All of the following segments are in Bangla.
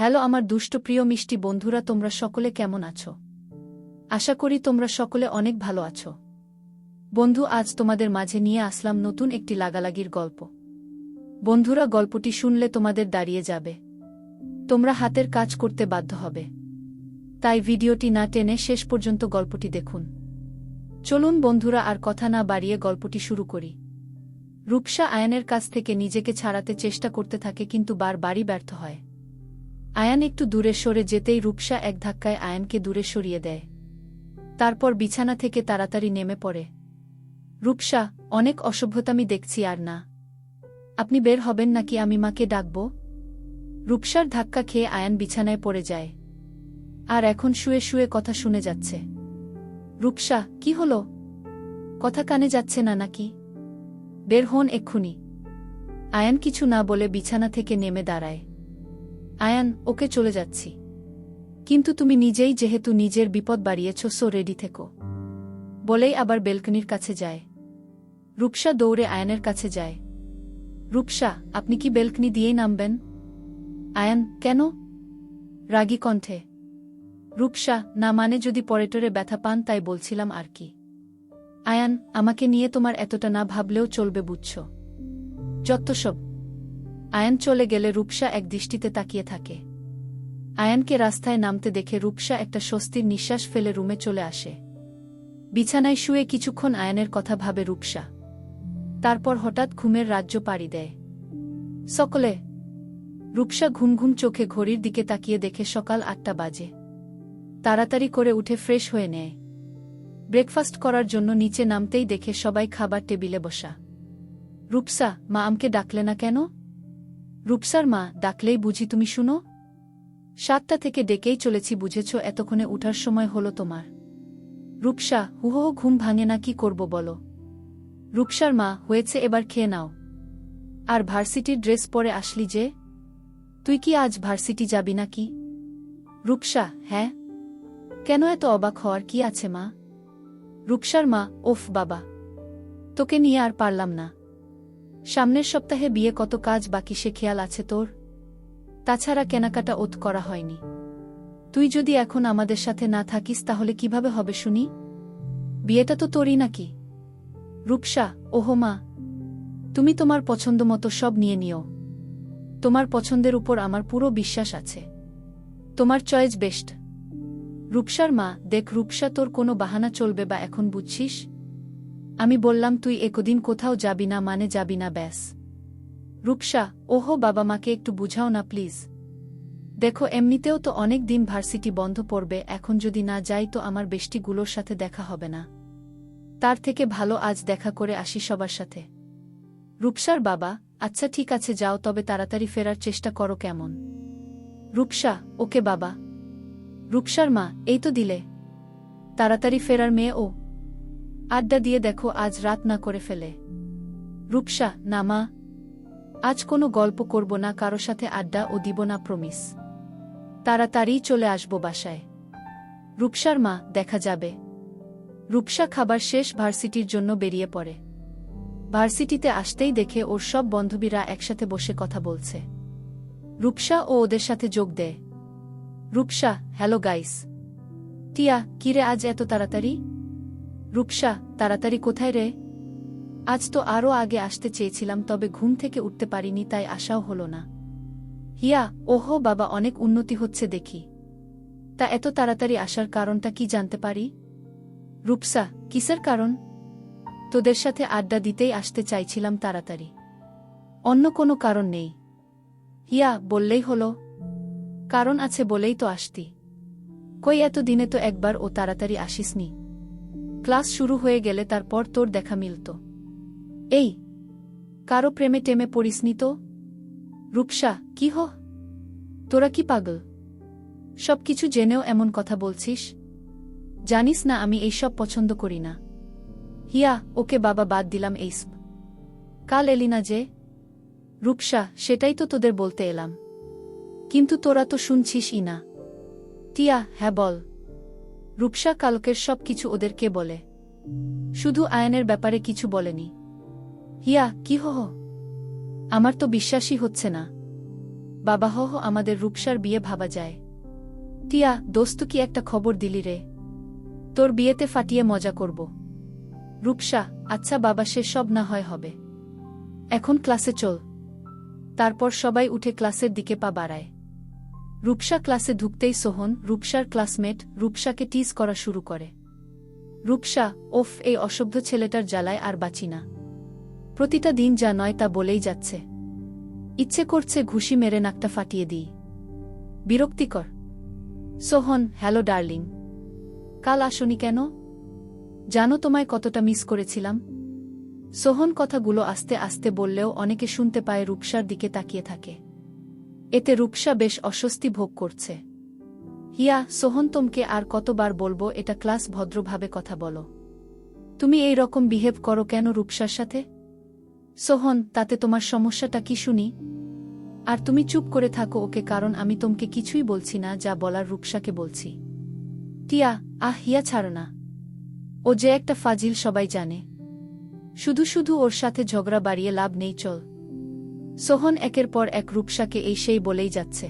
হ্যালো আমার দুষ্ট প্রিয় মিষ্টি বন্ধুরা, তোমরা সকলে কেমন আছো? আশা করি তোমরা সকলে অনেক ভালো আছো। বন্ধু, আজ তোমাদের মাঝে নিয়ে আসলাম নতুন একটি লাগালাগির গল্প। বন্ধুরা, গল্পটি শুনলে তোমাদের দাঁড়িয়ে যাবে। তোমরা হাতের কাজ করতে বাধ্য হবে। তাই ভিডিওটি না টেনে শেষ পর্যন্ত গল্পটি দেখুন। চলুন বন্ধুরা, আর কথা না বাড়িয়ে গল্পটি শুরু করি। রূপসা আয়নের কাছ থেকে নিজেকে ছাড়াতে চেষ্টা করতে থাকে, কিন্তু বারবারই ব্যর্থ হয়। আয়ান একটু দূরে সরে যেতেই রূপসা এক ধাক্কায় আয়ানকে দূরে সরিয়ে দেয়। তারপর বিছানা থেকে তাড়াতাড়ি নেমে পড়ে। রূপসা, অনেক অসভ্যতামি দেখছি আর না। আপনি বের হবেন নাকি আমি মাকে ডাকব? রূপসার ধাক্কা খেয়ে আয়ান বিছানায় পড়ে যায়। আর এখন শুয়ে শুয়ে কথা শুনে যাচ্ছে। রূপসা, কি হল? কথা কানে যাচ্ছে না নাকি? বের হন এক্ষুনি। আয়ান কিছু না বলে বিছানা থেকে নেমে দাঁড়ায়। আয়ান, ওকে চলে যাচ্ছি। কিন্তু তুমি নিজেই যেহেতু নিজের বিপদ বাড়িয়েছ, সো রেডি থেকো। বলেই আবার বেলকনির কাছে যায়। রূপসা দৌড়ে আয়ানের কাছে যায়। রূপসা, আপনি কি বেলকনি দিয়েই নামবেন? আয়ান, কেন? রাগী কণ্ঠে। রূপসা, না মানে যদি পরেটরে ব্যথা পান, তাই বলছিলাম আর কি। আয়ান, আমাকে নিয়ে তোমার এতটা না ভাবলেও চলবে বুঝছ। যত সব। আয়ান চলে গেলে রূপসা এক দৃষ্টিতে তাকিয়ে থাকে। আয়ানকে রাস্তায় নামতে দেখে রূপসা একটা স্বস্তির নিঃশ্বাস ফেলে রুমে চলে আসে। বিছানায় শুয়ে কিছুক্ষণ আয়ানের কথা ভাবে রূপসা। তারপর হঠাৎ ঘুমের রাজ্য পাড়ি দেয়। সকলে, রূপসা ঘুম ঘুম চোখে ঘড়ির দিকে তাকিয়ে দেখে সকাল আটটা বাজে। তাড়াতাড়ি করে উঠে ফ্রেশ হয়ে নেয়। ব্রেকফাস্ট করার জন্য নিচে নামতেই দেখে সবাই খাবার টেবিলে বসা। রূপসা, মা আমকে ডাকলে না কেন? রূপসার মা, ডাকলেই বুঝি তুমি শুনো? সাতটা থেকে ডেকেই চলেছি, বুঝেছ, এতক্ষণে উঠার সময় হলো তোমার। রূপসা, হুহো, ঘুম ভাঙে না, কি করব বলো? রূপসার মা, হয়েছে, এবার খেয়ে নাও। আর ভার্সিটির ড্রেস পরে আসলি যে? তুই কি আজ ভার্সিটি যাবি নাকি? রূপসা হ্যাঁ। কেন এত অবাক হওয়ার কি আছে মা? রূপসার মা, ওফ বাবা। তোকে নিয়ে আর পারলাম না। সামনের সপ্তাহে বিয়ে কত কাজ বাকি সে খেয়াল আছে তোর? তাছাড়া কেনাকাটা ওত করা হয়নি। তুই যদি এখন আমাদের সাথে না থাকিস তাহলে কীভাবে হবে শুনি? বিয়েটা তো তোরই নাকি? রূপসা, ওহো মা, তুমি তোমার পছন্দ মতো সব নিয়ে নিও। তোমার পছন্দের উপর আমার পুরো বিশ্বাস আছে। তোমার চয়েস বেস্ট। রূপসার মা, দেখ রূপসা তোর কোনো বাহানা চলবে বা এখন বুঝছিস? আমি বললাম, তুই একদিন কোথাও যাবি না মানে যাবি না, ব্যাস। রূপসা, ওহো, বাবা মাকে একটু বুঝাও না, প্লিজ। দেখো, এমনিতেও তো অনেক দিন ভার্সিটি বন্ধ পড়বে, এখন যদি না যাই তো আমার বেষ্টিগুলোর সাথে দেখা হবে না। তার থেকে ভালো আজ দেখা করে আসি সবার সাথে। রূপসার বাবা আচ্ছা ঠিক আছে, যাও, তবে তাড়াতাড়ি ফেরার চেষ্টা করো কেমন। রূপসা, ওকে বাবা। রূপসার মা, এই তো দিলে। তাড়াতাড়ি ফেরার মেয়ে, ও। আড্ডা দিয়ে দেখো আজ রাত না করে ফেলে। রূপসা, না মা। আজ কোনো গল্প করব না, কারও সাথে আড্ডা ও দিব না প্রমিস তাড়াতাড়ি চলে আসব বাসায়। রূপসার মা, দেখা যাবে। রূপসা খাবার শেষ ভার্সিটির জন্য বেরিয়ে পড়ে। ভার্সিটিতে আসতেই দেখে ওর সব বন্ধবীরা একসাথে বসে কথা বলছে। রূপসা ও ওদের সাথে যোগ দেয়। Rupsa, hello guys. টিয়া, কিরে আজ এত তাড়াতাড়ি? রূপসা তাড়াতাড়ি কোথায় রে? আজ তো আরও আগে আসতে চেয়েছিলাম, তবে ঘুম থেকে উঠতে পারিনি, তাই আশাও হল না। হিয়া, ওহো, বাবা, অনেক উন্নতি হচ্ছে দেখি। তা এত তাড়াতাড়ি আসার কারণটা কি জানতে পারি? রূপসা কিসের কারণ? তোদের সাথে আড্ডা দিতেই আসতে চাইছিলাম তাড়াতাড়ি। অন্য কোনো কারণ নেই। হিয়া, বললেই হলো। কারণ আছে বলেই তো আসতি। কই এত দিনে তো একবার ও তাড়াতাড়ি আসিসনি। ক্লাস শুরু হয়ে গেলে তারপর তোর দেখা মিলত। এই, কারও প্রেমে টেমে পড়িসনি তো। রূপসা, কি হ? তোরা কি পাগল? সব কিছু জেনেও এমন কথা বলছিস? জানিস না আমি এইসব পছন্দ করি না। হিয়া, ওকে বাবা বাদ দিলাম এইসব কাল এলি না যে? রূপসা, সেটাই তো তোদের বলতে এলাম। কিন্তু তোরা তো শুনছিসই না। টিয়া হ্যাঁ বল। রূপসা কালকের সব কিছু ওদেরকে বলে। শুধু আয়নের ব্যাপারে কিছু বলেনি। হিয়া কি হো আমার তো বিশ্বাসই হচ্ছে না। বাবা হ হ, আমাদের রূপসার বিয়ে ভাবা যায়। টিয়া দোস্ত কি একটা খবর দিলি রে? তোর বিয়েতে ফাটিয়ে মজা করব। রূপসা আচ্ছা বাবা সে সব না হয় হবে। এখন ক্লাসে চল। তারপর সবাই উঠে ক্লাসের দিকে পা বাড়ায়। রূপসা ক্লাসে ঢুকতেই সোহন রূপসার ক্লাসমেট রূপসাকে টিজ করা শুরু করে। রূপসা, ওফ, এই অসভ্য ছেলেটার জ্বালায় আর বাঁচি না। প্রতিটা দিন যা নয় তা বলেই যাচ্ছে। ইচ্ছে করছে ঘুষি মেরে নাকটা ফাটিয়ে দিই। বিরক্তিকর। Sohan, hello, darling. কাল আসনি কেন? জানো তোমায় কতটা মিস করেছিলাম? সোহন কথাগুলো আস্তে আস্তে বললেও অনেকে শুনতে পায় রূপসার দিকে তাকিয়ে থাকে। এতে রূপসা বেশ অস্বস্তি ভোগ করছে। হিয়া, সোহন তোমকে আর কতবার বলব এটা ক্লাস ভদ্রভাবে কথা বলো। তুমি এই রকম বিহেভ করো কেন রূপসার সাথে? সোহন, তাতে তোমার সমস্যাটা কি শুনি? আর তুমি চুপ করে থাকো ওকে, কারণ আমি তোমাকে কিছুই বলছি না, যা বলার রূপসাকে বলছি। টিয়া, আহ, হিয়া ছাড়ো না। ও যে একটা ফাজিল সবাই জানে। শুধু শুধু ওর সাথে ঝগড়া বাড়িয়ে লাভ নেই, চল। সোহন একের পর এক রূপসাকে এই সেই বলেই যাচ্ছে।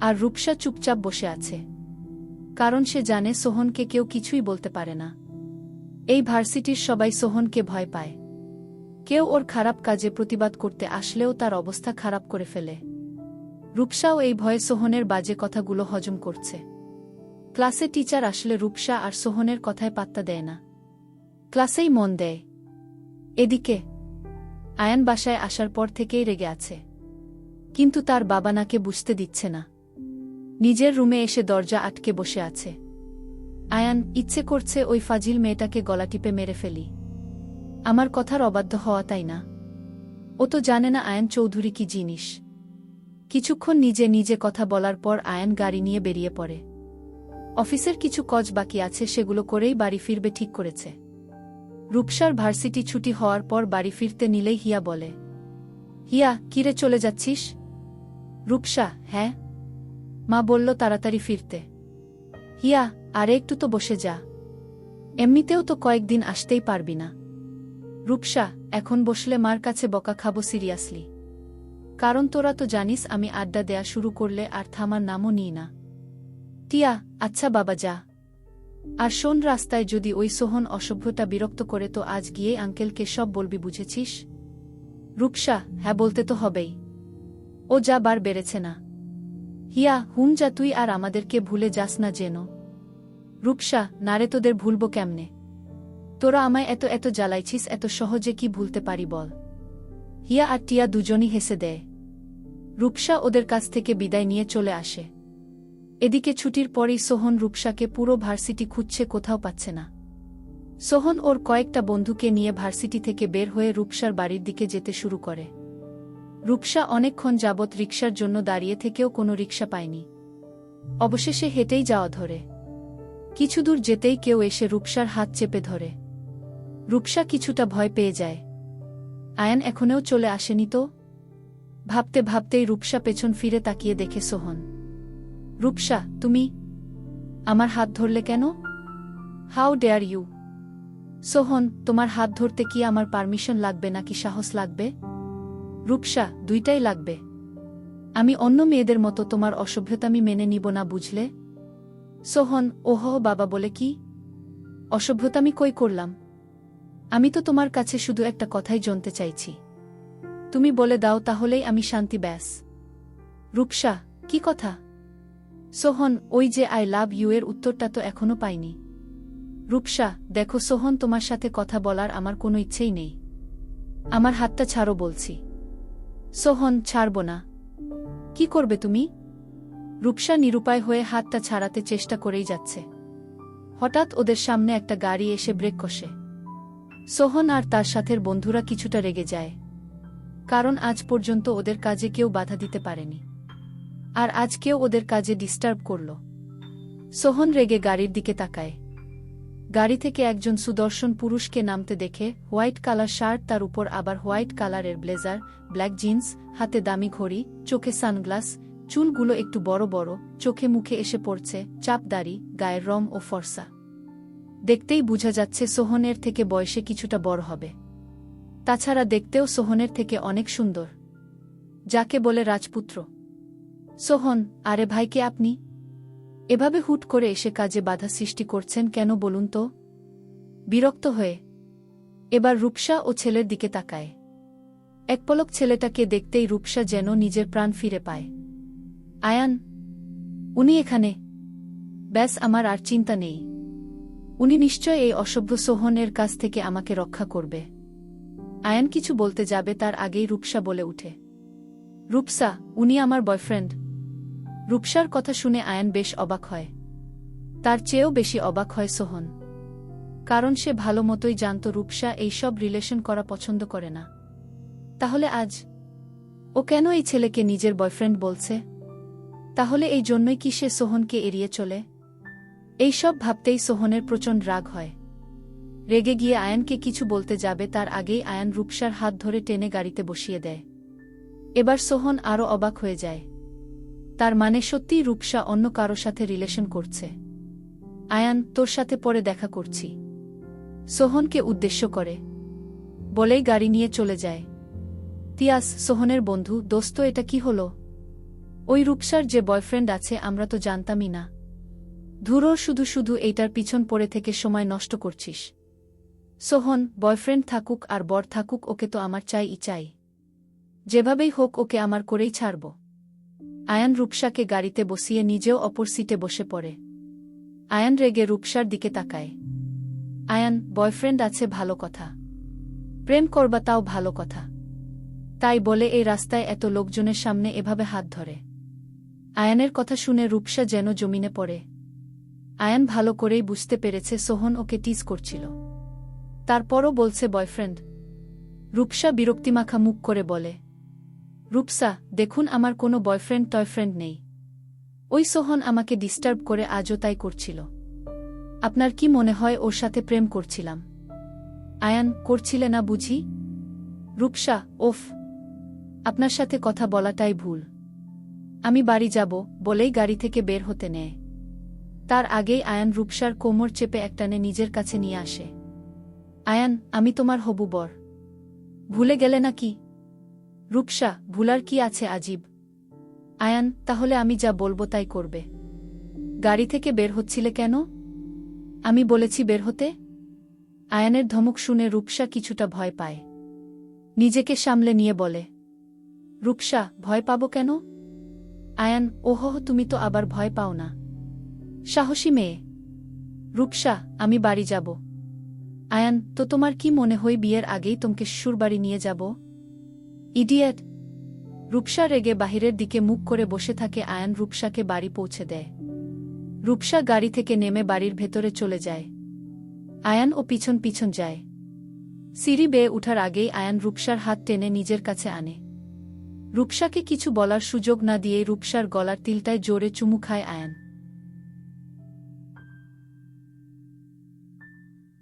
আর রূপসা চুপচাপ বসে আছে। কারণ সে জানে সোহনকে কেউ কিছুই বলতে পারে না। এই ভার্সিটির সবাই সোহনকে ভয় পায়। কেউ ওর খারাপ কাজে প্রতিবাদ করতে আসলেও তার অবস্থা খারাপ করে ফেলে। রূপসাও এই ভয়ে সোহনের বাজে কথাগুলো হজম করছে। ক্লাসে টিচার আসলে রূপসা আর সোহনের কথায় পাত্তা দেয় না। ক্লাসেই মন দেয়। এদিকে আয়ান বাসায় আসার পর থেকেই রেগে আছে। কিন্তু তার বাবা নাকে বুঝতে দিচ্ছে না। নিজের রুমে এসে দরজা আটকে বসে আছে। আয়ান, ইচ্ছে করছে ওই ফাজিল মেয়েটাকে গলা টিপে মেরে ফেলি। আমার কথার অবাধ্য হওয়া তাই না? ও তো জানে না আয়ান চৌধুরী কি জিনিস। কিছুক্ষণ নিজে নিজে কথা বলার পর আয়ান গাড়ি নিয়ে বেরিয়ে পড়ে। অফিসের কিছু কজ বাকি আছে, সেগুলো করেই বাড়ি ফিরবে ঠিক করেছে। রূপসার ভার্সিটি ছুটি হওয়ার পর বাড়ি ফিরতে নিলেই হিয়া বলে, হিয়া কিরে চলে যাচ্ছিস? রূপসা হ্যাঁ? মা বলল তাড়াতাড়ি ফিরতে, হিয়া, আরে একটু তো বসে যা, এমনিতেও তো কয়েকদিন আসতেই পারবি না। রূপসা, এখন বসলে মার কাছে বকা খাব সিরিয়াসলি, কারণ তোরা তো জানিস আমি আড্ডা দেয়া শুরু করলে আর থামার নামও নিই না। টিয়া আচ্ছা বাবা, যা। আর শোন রাস্তায় যদি ওই সোহন অসভ্যতা বিরক্ত করে তো আজ গিয়ে আঙ্কেলকে সব বলবি, বুঝেছিস? রূপসা হ্যাঁ বলতে তো হবেই। ও যা বার বেড়েছে না। হিয়া, হুম যা তুই আর আমাদেরকে ভুলে যাস না যেন। রূপসা নারে তোদের ভুলব কেমনে? তোরা আমায় এত এত জ্বালাইছিস, এত সহজে কি ভুলতে পারি বল? হিয়া আর টিয়া দুজনই হেসে দেয়। রূপসা ওদের কাছ থেকে বিদায় নিয়ে চলে আসে। এদিকে ছুটির পরেই সোহন রূপসাকে পুরো ভার্সিটি খুঁজছে কোথাও পাচ্ছে না। সোহন ওর কয়েকটা বন্ধুকে নিয়ে ভার্সিটি থেকে বের হয়ে রূপসার বাড়ির দিকে যেতে শুরু করে। রূপসা অনেকক্ষণ যাবৎ রিকশার জন্য দাঁড়িয়ে থেকেও কোনো রিক্সা পায়নি। অবশেষে হেঁটেই যাওয়া ধরে। কিছু দূর যেতেই কেউ এসে রূপসার হাত চেপে ধরে। রূপসা কিছুটা ভয় পেয়ে যায়। আয়ান এখনেও চলে আসেনি তো? ভাবতে ভাবতেই রূপসা পেছন ফিরে তাকিয়ে দেখে সোহন। রূপসা, তুমি আমার হাত ধরলে কেন? হাউ ডেয়ার ইউ সোহন, তোমার হাত ধরতে কি আমার পারমিশন লাগবে নাকি সাহস লাগবে? রূপসা, দুইটাই লাগবে। আমি অন্য মেয়েদের মতো তোমার অসভ্যতামি মেনে নিব না, বুঝলে? সোহন, ওহ, বাবা বলে কি? অসভ্যতামি কই করলাম? আমি তো তোমার কাছে শুধু একটা কথাই জানতে চাইছি। তুমি বলে দাও, তাহলেই আমি শান্তি, ব্যাস। রূপসা, কি কথা? সোহন, ওই যে আই লাভ ইউ এর উত্তরটা তো এখনও পাইনি। রূপসা, দেখো সোহন তোমার সাথে কথা বলার আমার কোনো ইচ্ছেই নেই। আমার হাতটা ছাড়ো বলছি। সোহন, ছাড়ব না। কি করবে তুমি? রূপসা নিরুপায় হয়ে হাতটা ছাড়াতে চেষ্টা করেই যাচ্ছে। হঠাৎ ওদের সামনে একটা গাড়ি এসে ব্রেক কষে। সোহন আর তার সাথের বন্ধুরা কিছুটা রেগে যায়। কারণ আজ পর্যন্ত ওদের কাজে কেউ বাধা দিতে পারেনি। আর আজকেও ওদের কাজে ডিস্টার্ব করল। সোহন রেগে গাড়ির দিকে তাকায়। গাড়ি থেকে একজন সুদর্শন পুরুষকে নামতে দেখে হোয়াইট কালার শার্ট তার উপর আবার হোয়াইট কালারের ব্লেজার, ব্ল্যাক জিন্স, হাতে দামি ঘড়ি, চোখে সানগ্লাস, চুলগুলো একটু বড় বড়, চোখে মুখে এসে পড়ছে চাপদারি গায়ের রং ও ফর্সা। দেখতেই বোঝা যাচ্ছে সোহনের থেকে বয়সে কিছুটা বড় হবে। তাছাড়া দেখতেও সোহনের থেকে অনেক সুন্দর। যাকে বলে রাজপুত্র। সোহন, আরে ভাইকে আপনি? এভাবে হুট করে এসে কাজে বাধা সৃষ্টি করছেন কেন বলুন তো? বিরক্ত হয়ে। এবার রূপসা ও ছেলের দিকে তাকায়। এক পলক ছেলেটাকে দেখতেই রূপসা যেন নিজের প্রাণ ফিরে পায়। আয়ান, উনি এখানে? ব্যাস, আমার আর চিন্তা নেই। উনি নিশ্চয় এই অসভ্য সোহনের কাছ থেকে আমাকে রক্ষা করবে। আয়ান কিছু বলতে যাবে, তার আগেই রূপসা বলে উঠে। রূপসা, উনি আমার বয়ফ্রেন্ড। রূপসার কথা শুনে আয়ান বেশ অবাক হয়। তার চেয়েও বেশি অবাক হয় সোহন। কারণ সে ভালো মতোই জানত রূপসা এইসব রিলেশন করা পছন্দ করে না। তাহলে আজ ও কেন এই ছেলেকে নিজের বয়ফ্রেন্ড বলছে? তাহলে এই জন্যই কি সে সোহনকে এড়িয়ে চলে? এইসব ভাবতেই সোহনের প্রচণ্ড রাগ হয়। রেগে গিয়ে আয়ানকে কিছু বলতে যাবে তার আগেই আয়ান রূপসার হাত ধরে টেনে গাড়িতে বসিয়ে দেয়। এবার সোহন আরও অবাক হয়ে যায়। তার মানে সত্যিই রূপসা অন্য কারও সাথে রিলেশন করছে। আয়ান, তোর সাথে পরে দেখা করছি। সোহনকে উদ্দেশ্য করে। বলেই গাড়ি নিয়ে চলে যায়। তিয়াস, সোহনের বন্ধু, দোস্ত, এটা কি হলো? ওই রূপসার যে বয়ফ্রেন্ড আছে, আমরা তো জানতামই না। ধুরো, শুধু শুধু এইটার পিছন পড়ে থেকে সময় নষ্ট করছিস। সোহন, বয়ফ্রেন্ড থাকুক আর বর থাকুক, ওকে তো আমার চাই ই চাই। যেভাবেই হোক, ওকে আমার করেই ছাড়ব। আয়ান রূপসাকে গাড়িতে বসিয়ে নিজেও অপর সিটে বসে পড়ে। আয়ান রেগে রূপসার দিকে তাকায়। আয়ান, বয়ফ্রেন্ড আছে, ভালো কথা। প্রেম করবা, তাও ভালো কথা। তাই বলে এই রাস্তায় এত লোকজনের সামনে এভাবে হাত ধরে। আয়ানের কথা শুনে রূপসা যেন জমিনে পড়ে। আয়ান ভালো করেই বুঝতে পেরেছে সোহন ওকে টিজ করছিল। তারপরও বলছে, বয়ফ্রেন্ড। রূপসা বিরক্তিমাখা মুখ করে বলে রূপসা, দেখুন আমার কোনো বয়ফ্রেন্ড টয়ফ্রেন্ড নেই। ওই সোহন আমাকে ডিস্টার্ব করে আজও তাই করছিল। আপনার কি মনে হয় ওর সাথে প্রেম করছিলাম? আয়ান, করছিলে না বুঝি? রূপসা, ওফ। আপনার সাথে কথা বলাটাই ভুল। আমি বাড়ি যাব, বলেই গাড়ি থেকে বের হতে নেয়। তার আগেই আয়ান রূপসার কোমর চেপে একটানে নিজের কাছে নিয়ে আসে। আয়ান, আমি তোমার হবু বর। ভুলে গেলে নাকি? রূপসা, ভুলার কি আছে আজীব? আয়ান, তাহলে আমি যা বলব তাই করবে। গাড়ি থেকে বের হচ্ছিলে কেন? আমি বলেছি বের হতে। আয়ানের ধমক শুনে রূপসা কিছুটা ভয় পায়। নিজেকে সামলে নিয়ে বলে, রূপসা, ভয় পাবো কেন? আয়ান, ওহ, তুমি তো আবার ভয় পাও না। সাহসী মেয়ে। রূপসা, আমি বাড়ি যাব। আয়ান, তো তোমার কি মনে হয় বিয়ের আগেই তোমাকে শ্বশুর বাড়ি নিয়ে যাব? ইডিয়েট। রূপসা রেগে বাহিরের দিকে মুখ করে বসে থাকে আয়ান রূপসাকে বাড়ি পৌঁছে দেয়। রূপসা গাড়ি থেকে নেমে বাড়ির ভেতরে চলে যায়। আয়ান ও পিছন পিছন যায়। সিঁড়ি বেয়ে উঠার আগেই আয়ান রূপসার হাত টেনে নিজের কাছে আনে। রূপসাকে কিছু বলার সুযোগ না দিয়ে রূপসার গলার তিলটায় জোরে চুমু খায় আয়ান।